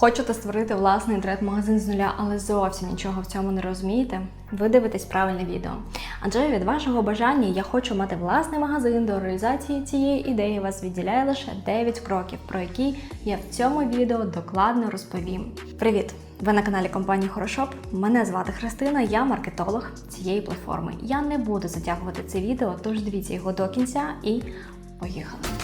Хочете створити власний інтернет-магазин з нуля, але зовсім нічого в цьому не розумієте? Ви дивитесь правильне відео. Адже від вашого бажання я хочу мати власний магазин до реалізації цієї ідеї вас відділяє лише 9 кроків, про які я в цьому відео докладно розповім. Привіт! Ви на каналі компанії Хорошоп. Мене звати Христина, я маркетолог цієї платформи. Я не буду затягувати це відео, тож дивіться його до кінця і поїхали!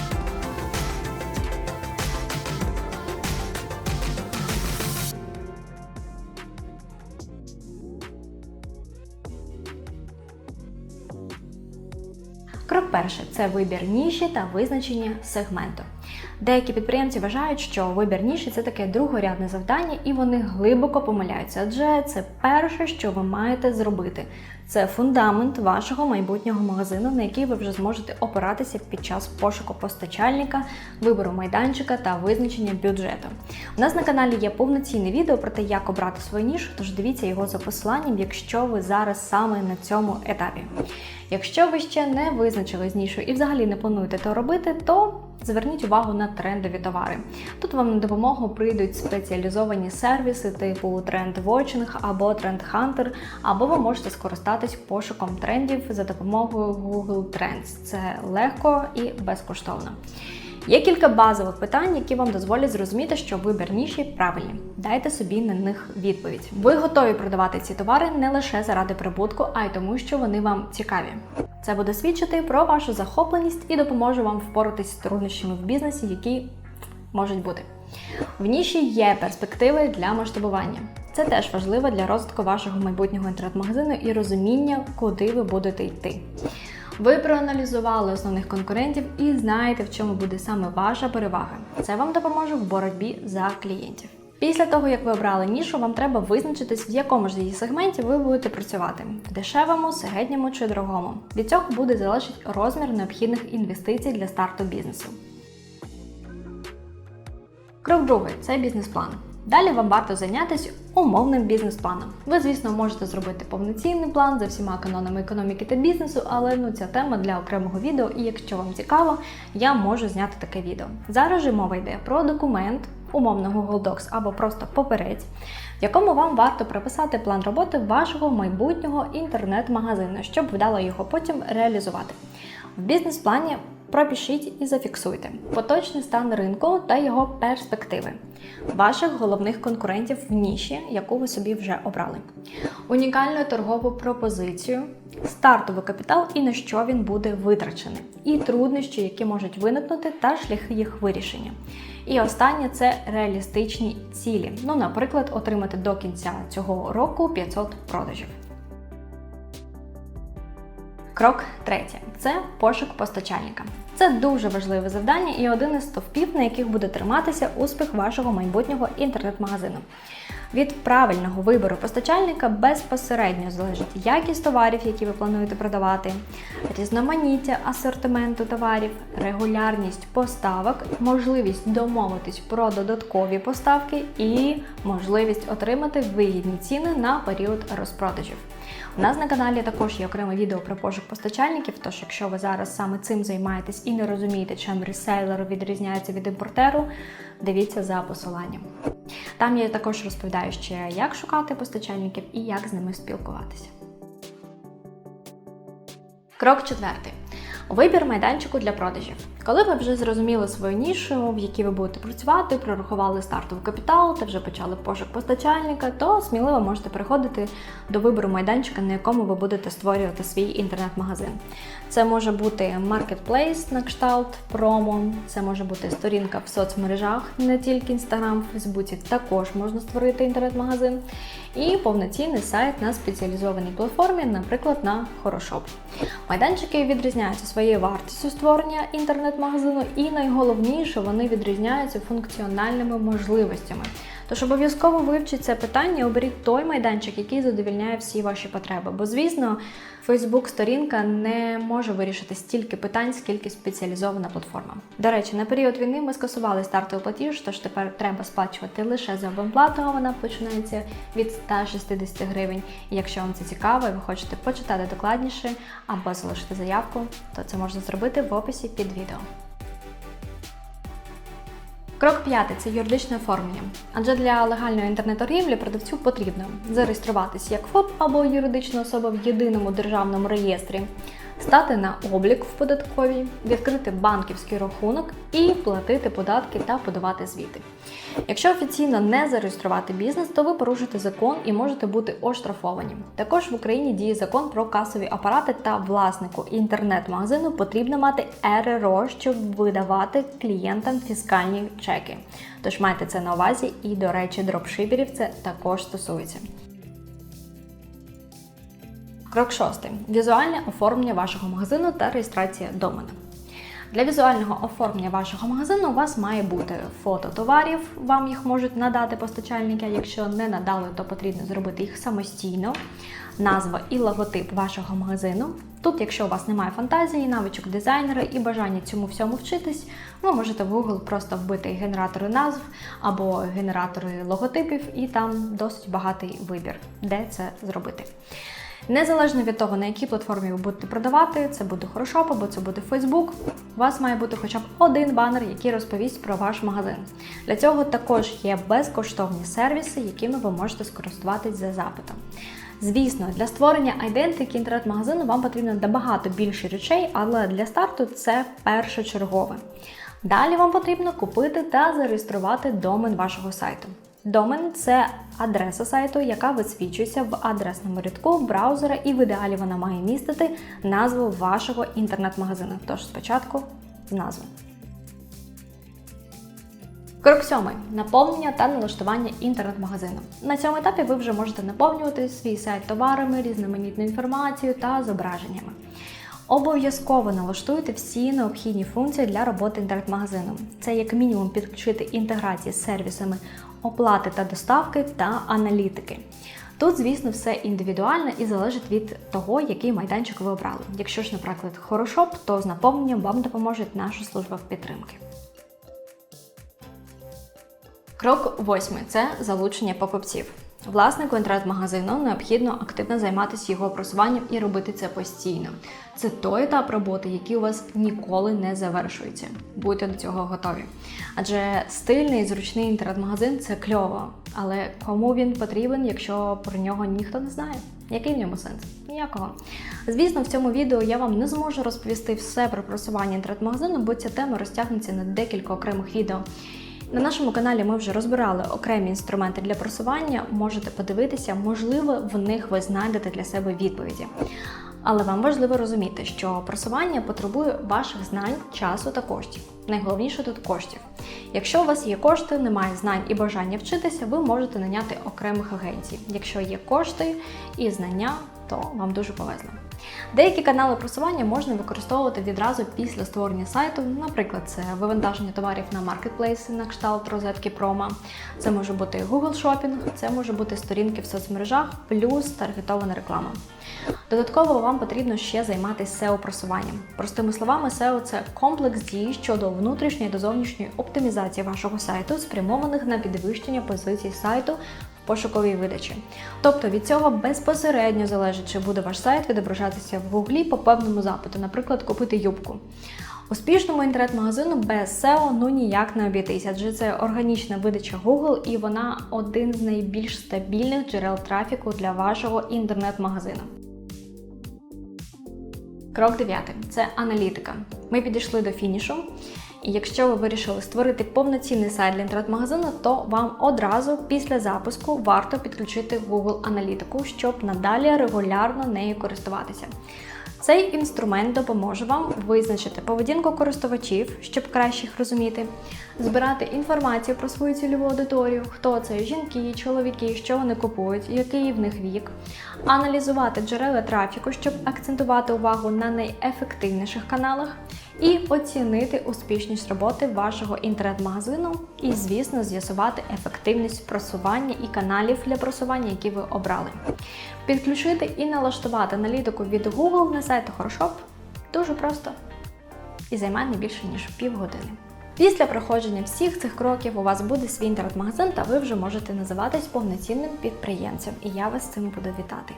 Крок перший це вибір ніші та визначення сегменту. Деякі підприємці вважають, що вибір ніші це таке другорядне завдання, і вони глибоко помиляються, адже це перше, що ви маєте зробити. Це фундамент вашого майбутнього магазину, на який ви вже зможете опиратися під час пошуку постачальника, вибору майданчика та визначення бюджету. У нас на каналі є повноцінне відео про те, як обрати свою нішу, тож дивіться його за посиланням, якщо ви зараз саме на цьому етапі. Якщо ви ще не визначили з нішою і взагалі не плануєте то робити, то зверніть увагу на трендові товари. Тут вам на допомогу прийдуть спеціалізовані сервіси типу Trend Watching або Trend Hunter, або ви можете скористатись пошуком трендів за допомогою Google Trends. Це легко і безкоштовно. Є кілька базових питань, які вам дозволять зрозуміти, що вибір ніші правильний. Дайте собі на них відповідь. Ви готові продавати ці товари не лише заради прибутку, а й тому, що вони вам цікаві. Це буде свідчити про вашу захопленість і допоможе вам впоратись з труднощами в бізнесі, які можуть бути. В ніші є перспективи для масштабування. Це теж важливо для розвитку вашого майбутнього інтернет-магазину і розуміння, куди ви будете йти. Ви проаналізували основних конкурентів і знаєте, в чому буде саме ваша перевага. Це вам допоможе в боротьбі за клієнтів. Після того, як ви обрали нішу, вам треба визначитись, в якому ж її сегменті ви будете працювати в дешевому, середньому чи дорогому. Від цього буде залежати розмір необхідних інвестицій для старту бізнесу. Крок другий це бізнес-план. Далі вам варто зайнятися умовним бізнес-планом. Ви, звісно, можете зробити повноцінний план за всіма канонами економіки та бізнесу, але ну ця тема для окремого відео, і якщо вам цікаво, я можу зняти таке відео. Зараз же мова йде про документ, умовно Google Docs або просто паперець, в якому вам варто прописати план роботи вашого майбутнього інтернет-магазину, щоб вдало його потім реалізувати. В бізнес-плані пропишіть і зафіксуйте поточний стан ринку та його перспективи, ваших головних конкурентів в ніші, яку ви собі вже обрали, унікальну торгову пропозицію, стартовий капітал і на що він буде витрачений, і труднощі, які можуть виникнути, та шляхи їх вирішення. І останнє це реалістичні цілі. Ну, наприклад, отримати до кінця цього року 500 продажів. Крок третє це пошук постачальника. Це дуже важливе завдання і один із стовпів, на яких буде триматися успіх вашого майбутнього інтернет-магазину. Від правильного вибору постачальника безпосередньо залежить якість товарів, які ви плануєте продавати, різноманіття асортименту товарів, регулярність поставок, можливість домовитись про додаткові поставки і можливість отримати вигідні ціни на період розпродажів. У нас на каналі також є окреме відео про пошук постачальників, тож якщо ви зараз саме цим займаєтесь і не розумієте, чим ресейлер відрізняється від імпортеру, дивіться за посиланням. Там я також розповідаю ще, як шукати постачальників і як з ними спілкуватися. Крок четвертий. Вибір майданчику для продажів. Коли ви вже зрозуміли свою нішу, в якій ви будете працювати, прорахували стартовий капітал та вже почали пошук постачальника, то сміливо можете переходити до вибору майданчика, на якому ви будете створювати свій інтернет-магазин. Це може бути маркетплейс на кшталт, промо, це може бути сторінка в соцмережах, не тільки Instagram, Фейсбуці також можна створити інтернет-магазин. І повноцінний сайт на спеціалізованій платформі, наприклад, на Хорошоп. Майданчики відрізняються своєю вартістю створення інтернет-магазину, і найголовніше, вони відрізняються функціональними можливостями. Тож обов'язково вивчіть це питання, оберіть той майданчик, який задовільняє всі ваші потреби. Бо, звісно, Facebook-сторінка не може вирішити стільки питань, скільки спеціалізована платформа. До речі, на період війни ми скасували стартовий платіж, тож тепер треба сплачувати лише за абонплату, а вона починається від 160 гривень. Якщо вам це цікаво і ви хочете почитати докладніше або залишити заявку, то це можна зробити в описі під відео. Крок п'ятий це юридичне оформлення. Адже для легальної інтернет-торгівлі продавцю потрібно зареєструватися як ФОП або юридична особа в єдиному державному реєстрі, стати на облік в податковій, відкрити банківський рахунок і платити податки та подавати звіти. Якщо офіційно не зареєструвати бізнес, то ви порушите закон і можете бути оштрафовані. Також в Україні діє закон про касові апарати та власнику інтернет-магазину потрібно мати РРО, щоб видавати клієнтам фіскальні чеки. Тож майте це на увазі, і, до речі, дропшиперів це також стосується. Крок шостий. Візуальне оформлення вашого магазину та реєстрація домена. Для візуального оформлення вашого магазину у вас має бути фото товарів, вам їх можуть надати постачальники. Якщо не надали, то потрібно зробити їх самостійно. Назва і логотип вашого магазину. Тут, якщо у вас немає фантазії, навичок дизайнера і бажання цьому всьому вчитись, ви можете в Google просто вбити генератори назв або генератори логотипів, і там досить багатий вибір, де це зробити. Незалежно від того, на якій платформі ви будете продавати, це буде Хорошоп або це буде Facebook, у вас має бути хоча б один банер, який розповість про ваш магазин. Для цього також є безкоштовні сервіси, якими ви можете скористуватись за запитом. Звісно, для створення айдентики інтернет-магазину вам потрібно набагато більше речей, але для старту це першочергове. Далі вам потрібно купити та зареєструвати домен вашого сайту. Домен це адреса сайту, яка висвічується в адресному рядку браузера, і в ідеалі вона має містити назву вашого інтернет-магазину. Тож спочатку з назви. Крок сьомий наповнення та налаштування інтернет-магазину. На цьому етапі ви вже можете наповнювати свій сайт товарами, різноманітною інформацією та зображеннями. Обов'язково налаштуйте всі необхідні функції для роботи інтернет-магазину. Це як мінімум підключити інтеграції з сервісами оплати та доставки та аналітики. Тут, звісно, все індивідуально і залежить від того, який майданчик ви обрали. Якщо ж, наприклад, хорошоп, то з наповненням вам допоможе наша служба в підтримки. Крок восьмий це залучення покупців. Власнику інтернет-магазину необхідно активно займатися його просуванням і робити це постійно. Це той етап роботи, який у вас ніколи не завершується. Будьте до цього готові. Адже стильний і зручний інтернет-магазин це кльово. Але кому він потрібен, якщо про нього ніхто не знає? Який в ньому сенс? Ніякого. Звісно, в цьому відео я вам не зможу розповісти все про просування інтернет-магазину, бо ця тема розтягнеться на декілька окремих відео. На нашому каналі ми вже розбирали окремі інструменти для просування. Можете подивитися, можливо, в них ви знайдете для себе відповіді. Але вам важливо розуміти, що просування потребує ваших знань, часу та коштів. Найголовніше тут коштів. Якщо у вас є кошти, немає знань і бажання вчитися, ви можете наняти окремих агенцій. Якщо є кошти і знання, то вам дуже повезло. Деякі канали просування можна використовувати відразу після створення сайту. Наприклад, це вивантаження товарів на маркетплейси на кшталт розетки промо. Це може бути Google Shopping, це може бути сторінки в соцмережах, плюс таргетована реклама. Додатково вам потрібно ще займатися SEO-просуванням. Простими словами, SEO – це комплекс дій щодо внутрішньої та зовнішньої оптимізації вашого сайту, спрямованих на підвищення позицій сайту пошуковій видачі. Тобто від цього безпосередньо залежить, чи буде ваш сайт відображатися в гуглі по певному запиту, наприклад, купити юбку. Успішному інтернет-магазину без SEO ну ніяк не обійтися, адже це органічна видача Google і вона один з найбільш стабільних джерел трафіку для вашого інтернет-магазину. Крок 9 це аналітика. Ми підійшли до фінішу. І якщо ви вирішили створити повноцінний сайт для інтернет-магазину, то вам одразу після запуску варто підключити Google аналітику, щоб надалі регулярно нею користуватися. Цей інструмент допоможе вам визначити поведінку користувачів, щоб краще їх розуміти, збирати інформацію про свою цільову аудиторію, хто це жінки, чоловіки, що вони купують, який в них вік, аналізувати джерела трафіку, щоб акцентувати увагу на найефективніших каналах, і оцінити успішність роботи вашого інтернет-магазину, і, звісно, з'ясувати ефективність просування і каналів для просування, які ви обрали. Підключити і налаштувати аналітику від Google на сайт Хорошоп дуже просто і займає не більше ніж півгодини. Після проходження всіх цих кроків у вас буде свій інтернет-магазин, та ви вже можете називатись повноцінним підприємцем, і я вас з цим буду вітати.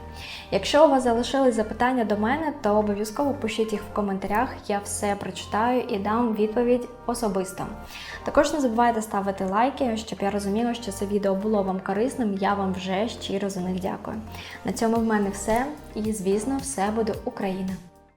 Якщо у вас залишились запитання до мене, то обов'язково пишіть їх в коментарях. Я все прочитаю і дам відповідь особисто. Також не забувайте ставити лайки, щоб я розуміла, що це відео було вам корисним. Я вам вже щиро за них дякую. На цьому в мене все. І, звісно, все буде Україна!